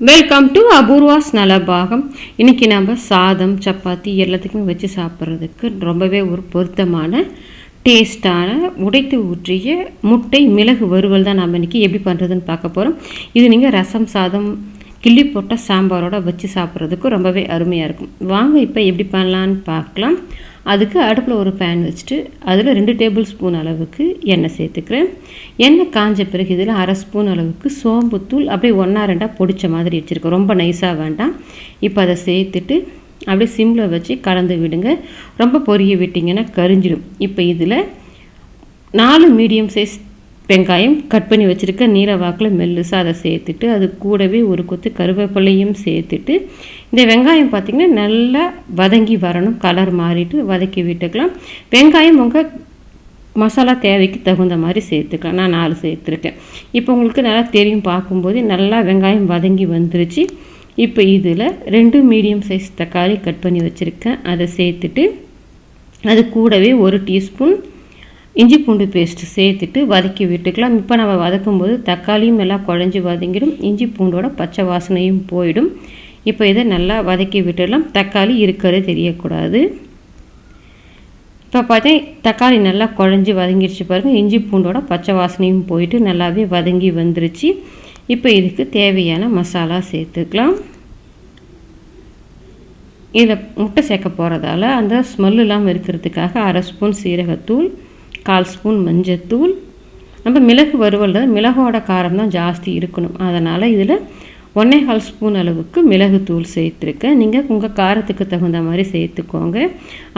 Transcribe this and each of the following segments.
Welcome to Apoorva's Nalabagam இன்றைக்கி நம்ம சாதம் சப்பாத்தி எல்லாத்துக்குமே வச்சு சாப்பிட்றதுக்கு ரொம்பவே ஒரு பொருத்தமான டேஸ்ட்டான உடைத்து ஊற்றிய முட்டை மிளகு வறுவல் தான் நம்ம இன்றைக்கி எப்படி பண்ணுறதுன்னு பார்க்க போகிறோம் இது நீங்கள் ரசம் சாதம் கிள்ளி போட்ட சாம்பாரோட வச்சு சாப்பிட்றதுக்கு ரொம்பவே அருமையாக இருக்கும். வாங்க இப்போ எப்படி பண்ணலான்னு பார்க்கலாம். அதுக்கு அடுப்பில் ஒரு பேன் வச்சுட்டு அதில் ரெண்டு டேபிள் ஸ்பூன் அளவுக்கு எண்ணெய் சேர்த்துக்கிறேன். எண்ணெய் காஞ்ச பிறகு இதில் அரை ஸ்பூன் அளவுக்கு சோம்புத்தூள் அப்படியே ஒன்றா ரெண்டாக பொடிச்ச மாதிரி வச்சுருக்கோம். ரொம்ப நைஸாக வேண்டாம். இப்போ அதை சேர்த்துட்டு அப்படியே சிம்மில் வச்சு கலந்து விடுங்க. ரொம்ப பொரிய விட்டிங்கன்னா கரிஞ்சிடும் இப்போ இதில் நாலு மீடியம் சைஸ் வெங்காயம் கட் பண்ணி வச்சுருக்க நீல வாக்கில் மெல்லுசாக அதை சேர்த்துட்டு அது கூடவே ஒரு கொத்து கருவேப்பிலையும் சேர்த்துட்டு இந்த வெங்காயம் பார்த்திங்கன்னா நல்லா வதங்கி வரணும் கலர் மாறிட்டு வதக்கி விட்டுக்கலாம். வெங்காயம் உங்கள் மசாலா தேவைக்கு தகுந்த மாதிரி சேர்த்துக்கலாம். நான் நாலு சேர்த்துருக்கேன். இப்போ உங்களுக்கு நல்லா தெரியும் பார்க்கும்போது நல்லா வெங்காயம் வதங்கி வந்துருச்சு. இப்போ இதில் ரெண்டு மீடியம் சைஸ் தக்காளி கட் பண்ணி வச்சுருக்கேன். அதை சேர்த்துட்டு அது கூடவே ஒரு டீஸ்பூன் இஞ்சி பூண்டு பேஸ்ட் சேர்த்துட்டு வதக்கி விட்டுக்கலாம். இப்போ நம்ம வதக்கும்போது தக்காளியும் எல்லாம் குழஞ்சி வதங்கிடும். இஞ்சி பூண்டோட பச்சை வாசனையும் போயிடும். இப்போ இதை நல்லா வதக்கி விட்டுடலாம். தக்காளி இருக்கிறது தெரியக்கூடாது. இப்போ பார்த்தா தக்காளி நல்லா குழஞ்சி வதங்கிடுச்சு பாருங்கள் இஞ்சி பூண்டோட பச்சை வாசனையும் போயிட்டு நல்லாவே வதங்கி வந்துருச்சு. இப்போ இதுக்கு தேவையான மசாலா சேர்த்துக்கலாம். இதில் முட்டை சேர்க்க போகிறதால அந்த ஸ்மெல் இல்லாமல் இருக்கிறதுக்காக அரை ஸ்பூன் சீரகத்தூள் கால் ஸ்பூன் மஞ்சத்தூள் நம்ம மிளகு வறுவலில் மிளகோட காரம் தான் ஜாஸ்தி இருக்கணும். அதனால் இதில் ஒன்றே கால் ஸ்பூன் அளவுக்கு மிளகுத்தூள் சேர்த்துருக்கேன். நீங்கள் உங்கள் காரத்துக்கு தகுந்த மாதிரி சேர்த்துக்கோங்க.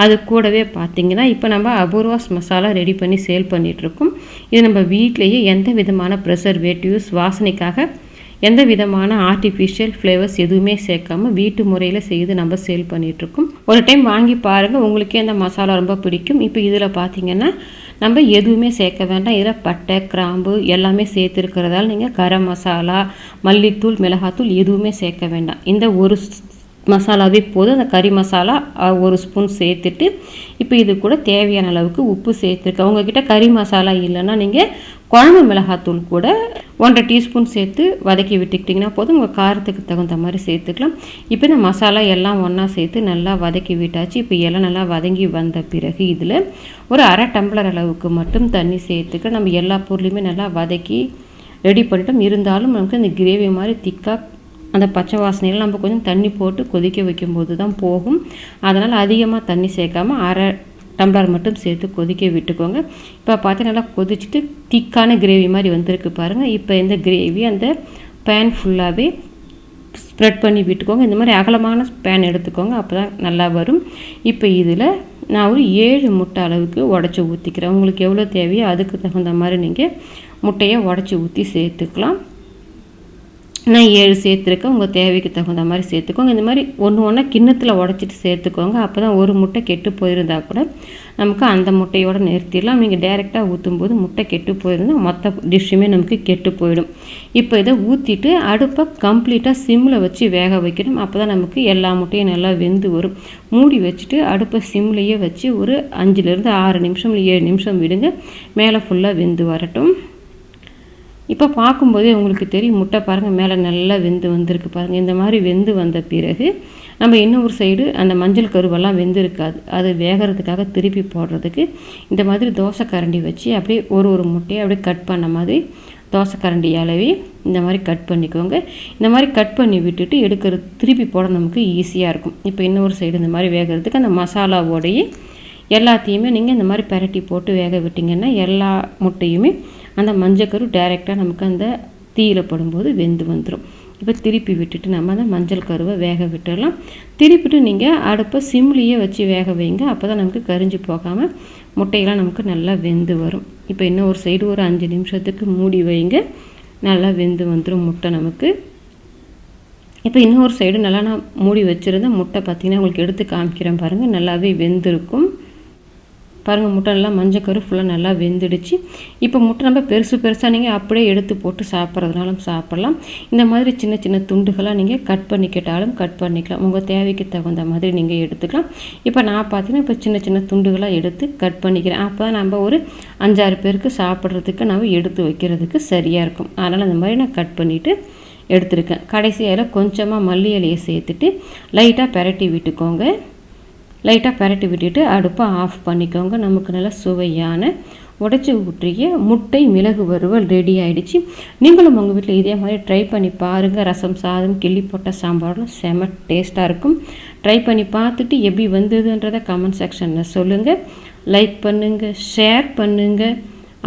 அது கூடவே பார்த்தீங்கன்னா இப்போ நம்ம அபூர்வாஸ் மசாலா ரெடி பண்ணி சேல் பண்ணிகிட்ருக்கோம் இது நம்ம வீட்லேயே எந்த விதமான ப்ரெசர்வேட்டிவ்ஸ் வாசனைக்காக எந்த விதமான ஆர்டிஃபிஷியல் ஃப்ளேவர்ஸ் எதுவுமே சேர்க்காம வீட்டு முறையில் செய்து நம்ம சேல் பண்ணிகிட்ருக்கோம் ஒரு டைம் வாங்கி பாருங்கள் உங்களுக்கே அந்த மசாலா ரொம்ப பிடிக்கும். இப்போ இதில் பார்த்தீங்கன்னா நம்ம எதுவுமே சேர்க்க வேண்டாம். இதில் பட்டை கிராம்பு எல்லாமே சேர்த்துருக்கிறதால நீங்கள் கரம் மசாலா மல்லித்தூள் மிளகாத்தூள் எதுவுமே சேர்க்க வேண்டாம். இந்த ஒரு மசாலாவே போதும். அந்த கறி மசாலா ஒரு ஸ்பூன் சேர்த்துட்டு இப்போ இது கூட தேவையான அளவுக்கு உப்பு சேர்த்துருக்கேன் உங்ககிட்ட கறி மசாலா இல்லைன்னா நீங்கள் குழம்பு மிளகாத்தூள் கூட ஒன்றரை டீஸ்பூன் சேர்த்து வதக்கி விட்டுக்கிட்டிங்கன்னா போதும். உங்கள் காரத்துக்கு தகுந்த மாதிரி சேர்த்துக்கலாம். இப்போ இந்த மசாலா எல்லாம் ஒன்றா சேர்த்து நல்லா வதக்கி விட்டாச்சு. இப்போ எல்லாம் நல்லா வதங்கி வந்த பிறகு இதில் ஒரு அரை டம்ளர் அளவுக்கு மட்டும் தண்ணி சேர்த்துக்க நம்ம எல்லா பொருளையுமே நல்லா வதக்கி ரெடி பண்ணிட்டோம். இருந்தாலும் நமக்கு இந்த கிரேவி மாதிரி திக்காக அந்த பச்சை வாசனையில் நம்ம கொஞ்சம் தண்ணி போட்டு கொதிக்க வைக்கும்போது தான் போகும். அதனால் அதிகமாக தண்ணி சேர்க்காம அரை டம்ளர் மட்டும் சேர்த்து கொதிக்க விட்டுக்கோங்க. இப்போ பார்த்து நல்லா கொதிச்சுட்டு திக்கான கிரேவி மாதிரி வந்திருக்கு பாருங்கள் இப்போ இந்த கிரேவி அந்த பேன் ஃபுல்லாகவே ஸ்ப்ரெட் பண்ணி விட்டுக்கோங்க. இந்த மாதிரி அகலமான பேன் எடுத்துக்கோங்க. அப்போ தான் நல்லா வரும். இப்போ இதில் நான் ஒரு ஏழு முட்டை அளவுக்கு உடச்சி ஊற்றிக்கிறேன் உங்களுக்கு எவ்வளோ தேவையோ அதுக்கு தகுந்த மாதிரி நீங்கள் முட்டையை உடச்சி ஊற்றி சேர்த்துக்கலாம். நான் ஏழு சேர்த்துருக்கேன். உங்கள் தேவைக்கு தகுந்த மாதிரி சேர்த்துக்கோங்க. இந்த மாதிரி ஒன்று ஒன்றா கிண்ணத்தில் உடச்சிட்டு சேர்த்துக்கோங்க. அப்போ தான் ஒரு முட்டை கெட்டு போயிருந்தால் கூட நமக்கு அந்த முட்டையோடு நிறுத்திடலாம். நீங்கள் டேரெக்டாக ஊற்றும் போது முட்டை கெட்டு போயிருந்தால் மொத்த டிஷ்ஷுமே நமக்கு கெட்டு போயிடும். இப்போ இதை ஊற்றிட்டு அடுப்பை கம்ப்ளீட்டாக சிம்மில் வச்சு வேக வைக்கணும். அப்போ தான் நமக்கு எல்லா முட்டையும் நல்லா வெந்து வரும். மூடி வச்சுட்டு அடுப்பை சிம்லேயே வச்சு ஒரு அஞ்சுலேருந்து ஆறு நிமிஷம் ஏழு நிமிஷம் விடுங்க. மேலே ஃபுல்லாக வெந்து வரட்டும். இப்போ பார்க்கும்போதே உங்களுக்கு தெரியும் முட்டை பாருங்கள் மேலே நல்லா வெந்து வந்திருக்கு பாருங்கள் இந்த மாதிரி வெந்து வந்த பிறகு நம்ம இன்னொரு சைடு அந்த மஞ்சள் கருவெல்லாம் வெந்திருக்காது. அது வேகிறதுக்காக திருப்பி போடுறதுக்கு இந்த மாதிரி தோசை கரண்டி வச்சு அப்படியே ஒரு ஒரு முட்டையை அப்படியே கட் பண்ண மாதிரி தோசை கரண்டி அளவே இந்த மாதிரி கட் பண்ணிக்கோங்க. இந்த மாதிரி கட் பண்ணி விட்டுட்டு எடுக்கிறது திருப்பி போட நமக்கு ஈஸியாக இருக்கும். இப்போ இன்னொரு சைடு இந்த மாதிரி வேகிறதுக்கு அந்த மசாலாவோடையே எல்லாத்தையுமே நீங்கள் இந்த மாதிரி பரட்டி போட்டு வேக விட்டிங்கன்னா எல்லா முட்டையுமே அந்த மஞ்சக்கரு டைரெக்டாக நமக்கு அந்த தீயில் படும்போது வெந்து வந்துடும் இப்போ திருப்பி விட்டுட்டு நம்ம அந்த மஞ்சள் கருவை வேக விட்டுடலாம் திருப்பிட்டு நீங்கள் அடுப்பை சிம்லியே வச்சு வேக வைங்க. அப்போ தான் நமக்கு கரிஞ்சு போகாமல் முட்டையெல்லாம் நமக்கு நல்லா வெந்து வரும். இப்போ இன்னும் ஒரு சைடு ஒரு அஞ்சு நிமிஷத்துக்கு மூடி வைங்க. நல்லா வெந்து வந்துடும் முட்டை நமக்கு. இப்போ இன்னொரு சைடு நல்லா நான் மூடி வச்சுருந்தேன் முட்டை பார்த்திங்கன்னா உங்களுக்கு எடுத்து காமிக்கிறேன் பாருங்கள் நல்லாவே வெந்திருக்கும். பாருங்கள் முட்டை நல்லா மஞ்சக்கரு ஃபுல்லாக நல்லா வெந்துடுச்சு. இப்போ முட்டை நம்ம பெருசு பெருசாக நீங்கள் அப்படியே எடுத்து போட்டு சாப்பிட்றதுனாலும் சாப்பிட்லாம். இந்த மாதிரி சின்ன சின்ன துண்டுகளாக நீங்கள் கட் பண்ணிக்கிட்டாலும் கட் பண்ணிக்கலாம். உங்கள் தேவைக்கு தகுந்த மாதிரி நீங்கள் எடுத்துக்கலாம். இப்போ நான் பார்த்தீங்கன்னா இப்போ சின்ன சின்ன துண்டுகளாக எடுத்து கட் பண்ணிக்கிறேன். அப்போ நம்ம ஒரு அஞ்சாறு பேருக்கு சாப்பிட்றதுக்கு நம்ம எடுத்து வைக்கிறதுக்கு சரியாக இருக்கும். அதனால் அந்த மாதிரி நான் கட் பண்ணிவிட்டு எடுத்துருக்கேன். கடைசியில் கொஞ்சமாக மல்லி இலையை சேர்த்துட்டு லைட்டாக பெரட்டி விட்டுக்கோங்க. லைட்டாக பரட்டி விட்டுட்டு அடுப்பை ஆஃப் பண்ணிக்கோங்க. நமக்கு நல்லா சுவையான உடச்சி ஊற்றிய முட்டை மிளகு வறுவல் ரெடி ஆகிடுச்சு நீங்களும் உங்கள் வீட்டில் இதே மாதிரி ட்ரை பண்ணி பாருங்கள் ரசம் சாதம் கிள்ளி போட்ட சாம்பார்லாம் செம டேஸ்ட்டாக இருக்கும். ட்ரை பண்ணி பார்த்துட்டு எப்படி வந்ததுன்றதை கமெண்ட் செக்ஷனில் சொல்லுங்கள் லைக் பண்ணுங்கள் ஷேர் பண்ணுங்கள்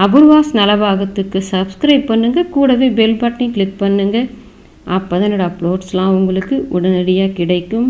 அபூர்வாஸ் நலபாகத்துக்கு சப்ஸ்கிரைப் பண்ணுங்கள் கூடவே பெல் பட்டனையும் கிளிக் பண்ணுங்கள் அப்போ தான் என்னோடய அப்லோட்ஸ்லாம் உங்களுக்கு உடனடியாக கிடைக்கும்.